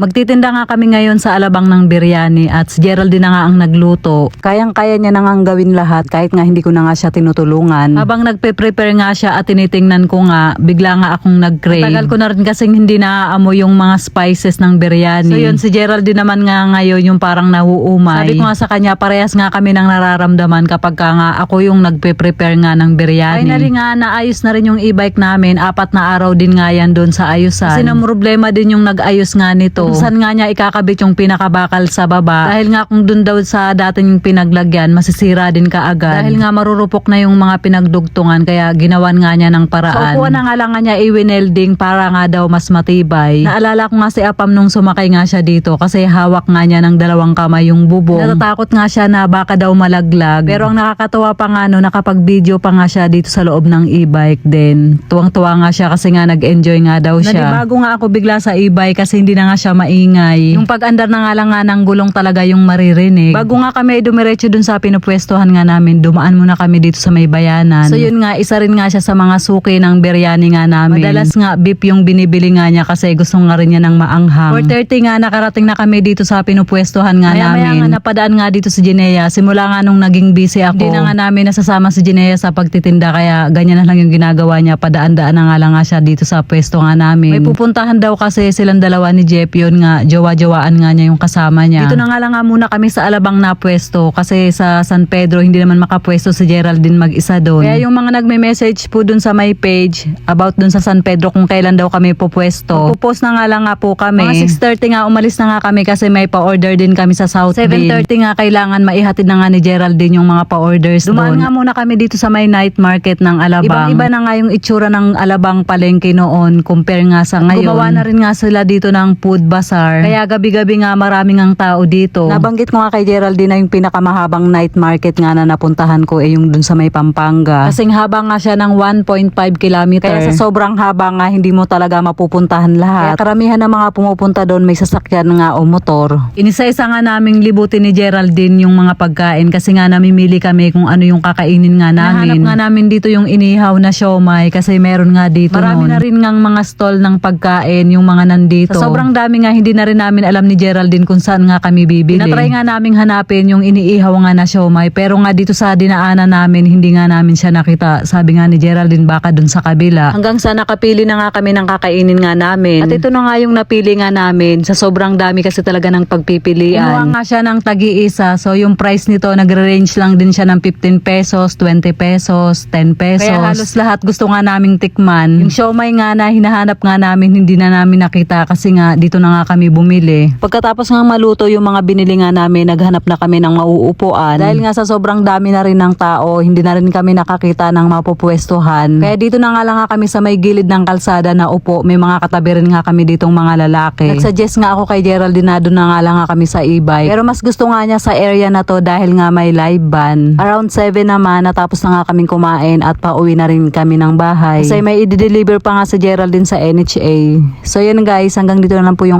Magtitinda nga kami ngayon sa alabang ng biryani at si Geraldine na nga ang nagluto. Kayang-kaya niya na nga ang gawin lahat kahit nga hindi ko na nga siya tinutulungan. Habang nagpe-prepare nga siya at tinitingnan ko nga, bigla nga akong nag-crave. Tagal ko na rin kasing hindi naaamoy yung mga spices ng biryani. So yun, si Geraldine naman nga ngayon yung parang nahuumay. Sabi ko nga sa kanya, parehas nga kami nang nararamdaman kapag ka nga ako yung nagpe-prepare nga ng biryani. Finally nga, naayos na rin yung e-bike namin. Apat na araw din nga yan doon sa ayusan. Kasi na problema din yung nag-ayos nga nito. Kung saan nga niya ikakabit yung pinakabakal sa baba. Dahil nga kung doon daw sa dating pinaglagyan, masisira din kaagad. Dahil nga marurupok na yung mga pinagdugtungan kaya ginawan nga niya ng paraan. So na nga lang nga niya i-wenelding para nga daw mas matibay. Naalala ko nga si Apam nung sumakay nga siya dito kasi hawak nga niya ng dalawang kamay yung bubong. Natatakot nga siya na baka daw malaglag. Pero ang nakakatawa pa nga no, nakapag-video pa nga siya dito sa loob ng e-bike din. Tuwang-tuwa nga siya kasi nga nag-enjoy nga daw siya. Nanibago nga ako bigla sa e-bike kasi hindi na nga siya maingay. Yung pag-andar na nga lang nga ng gulong talaga yung maririnig. Bago nga kami dumiretso dun sa pinupwestuhan nga namin, dumaan muna kami dito sa may bayanan. So yun nga, isa rin nga siya sa mga suki ng biryani nga namin. Madalas nga beef yung binibili nga niya kasi gusto nga rin niya ng maanghang. 4.30 nga nakarating na kami dito sa pinupwestuhan nga Maya-maya namin. nga napadaan nga dito sa Ginea. Simula nga nung naging busy ako. Hindi na nga namin nasasama si Ginea sa pagtitinda kaya ganyan na lang yung ginagawa niya. Padaan-daan na nga lang nga siya dito sa pwesto nga namin. May pupuntahan daw kasi silang dalawa ni Jeff yun nga, jowa-jowaan nga niya yung kasama niya. Dito na nga lang nga muna kami sa Alabang na pwesto kasi sa San Pedro hindi naman makapwesto si Geraldine mag-isa doon. Kaya yung mga nagme-message po dun sa my page about dun sa San Pedro kung kailan daw kami pupwesto. Pupost na nga lang nga po kami. Mga 6.30 nga umalis na nga kami kasi may pa-order din kami sa Southville. 7.30 nga kailangan maihatid na nga ni Geraldine yung mga pa-orders Dumaan nga muna kami dito sa may night market ng Alabang. Ibang-iba na nga yung itsura ng Alabang palengke noon compare nga sa ngayon. Gumawa na rin nga sila dito ng food bazaar. Kaya gabi-gabi nga maraming ang tao dito. Nabanggit ko nga kay Geraldine na yung pinakamahabang night market nga na napuntahan ko eh yung dun sa may Pampanga. Kasing haba nga siya ng 1.5 kilometer. Kaya sa sobrang haba nga hindi mo talaga mapupuntahan lahat. Kaya karamihan ng mga pumupunta doon may sasakyan nga o motor. Inisa-isa nga naming libutin ni Geraldine yung mga pagkain kasi nga namimili kami kung ano yung kakainin nga namin. Nahanap nga namin dito yung inihaw na siomay kasi meron nga dito Marami na rin ngang mga stall ng pagkain yung mga nandito. Sa sobrang nga hindi na rin namin alam ni Geraldine kung saan nga kami bibili. Tinatry nga naming hanapin yung iniihaw nga na siomay pero nga dito sa dinaanan namin hindi nga namin siya nakita. Sabi nga ni Geraldine baka dun sa kabila. Hanggang sa nakapili na nga kami ng kakainin nga namin. At ito na nga yung napili nga namin. Sa sobrang dami kasi talaga ng pagpipilian. Kinuha nga siya ng tagi-isa. So yung price nito nagre-range lang din siya ng 15 pesos, 20 pesos, 10 pesos. Kaya halos lahat gusto nga naming tikman. Yung siomay nga na hinahanap nga namin hindi na namin nakita kasi nga dito na nga kami bumili. Pagkatapos nga maluto yung mga binili nga namin, naghanap na kami ng mauupuan. Dahil nga sa sobrang dami na rin ng tao, hindi na rin kami nakakita ng mapupwestuhan. Kaya dito na nga lang nga kami sa may gilid ng kalsada na upo. May mga katabi rin nga kami ditong mga lalaki. Nagsuggest nga ako kay Geraldine na nga lang nga kami sa e-bike. Pero mas gusto nga niya sa area na to dahil nga may live band. Around 7 naman, natapos na nga kaming kumain at pauwi na rin kami ng bahay. Kasi may i-deliver pa nga sa Geraldine sa NHA. So yun guys, hanggang dito na lang po yung